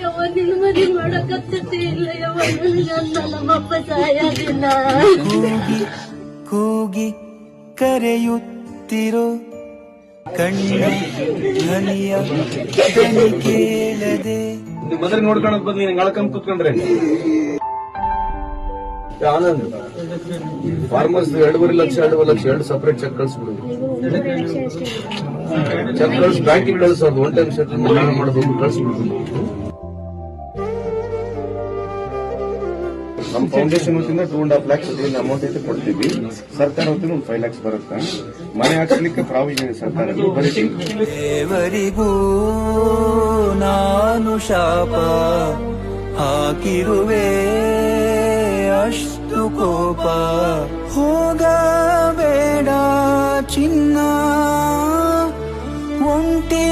ಯವ್ವ ನಿನ್ನ ಮದುವೆ ಮಾಡಕತ್ತೈತಿ ಇಲ್ಲ ಯವ್ವ ನನಗೆ ಅಂದ ನಮ್ಮಪ್ಪ ಸಾಯೋದಿಲ್ಲ ಕೂಗಿ ಕೂಗಿ ಕರೆಯುತ್ತಿರೋ ಕಣ್ಣ ಧ್ವನಿಯ ಧ್ವನಿ ಕೇಳದೆ. ಮೊದಲು ನೋಡ್ಕೊಳಕ್ ಬಂದ್ ನೀನ್ ಅಳ್ಕೊಂಡ್ ಕುತ್ಕೊಂಡ್ರೆ. ಆನಂದ್ ಫಾರ್ಮರ್ಸ್ ಎರಡೂವರೆ ಲಕ್ಷ ಎರಡೂವರೆ ಲಕ್ಷ ಎರಡು ಸಪರೇಟ್ ಚೆಕ್ ಕಳ್ಸ್ಬಿಡು ಚೆಕ್ ಕಳ್ಸಿ ಬ್ಯಾಂಕಿಗೆ ಕಳ್ಸೋದು ಒನ್ ಟೈಮ್ ಸೆಟಲ್ಮೆಂಟ್ ಮಾಡಬೇಕು ಕಳ್ಸ್ಬಿಡು ನಮ್ಮ ಫೌಂಡೇಶನ್ ವತಿಯಿಂದ two and half lakhs amount ಐತೆ ಕೊಡ್ತೀವಿ. ಸರ್ಕಾರ ವತಿಯಿಂದ ಒಂದು ಫೈವ್ ಲ್ಯಾಕ್ಸ್ ಬರುತ್ತೆ. ಮನೆ ಹಾಕ್ಸ್ಲಿಕ್ಕೆ ಪ್ರಾವಿಷನ್ ಸರ್ಕಾರ ನಾನು ಶಾಪ ಹಾಕಿರುವೆ ಅಷ್ಟು ಕೋಪ. ಹೋಗಬೇಡ ಚಿನ್ನ, ಒಂಟಿ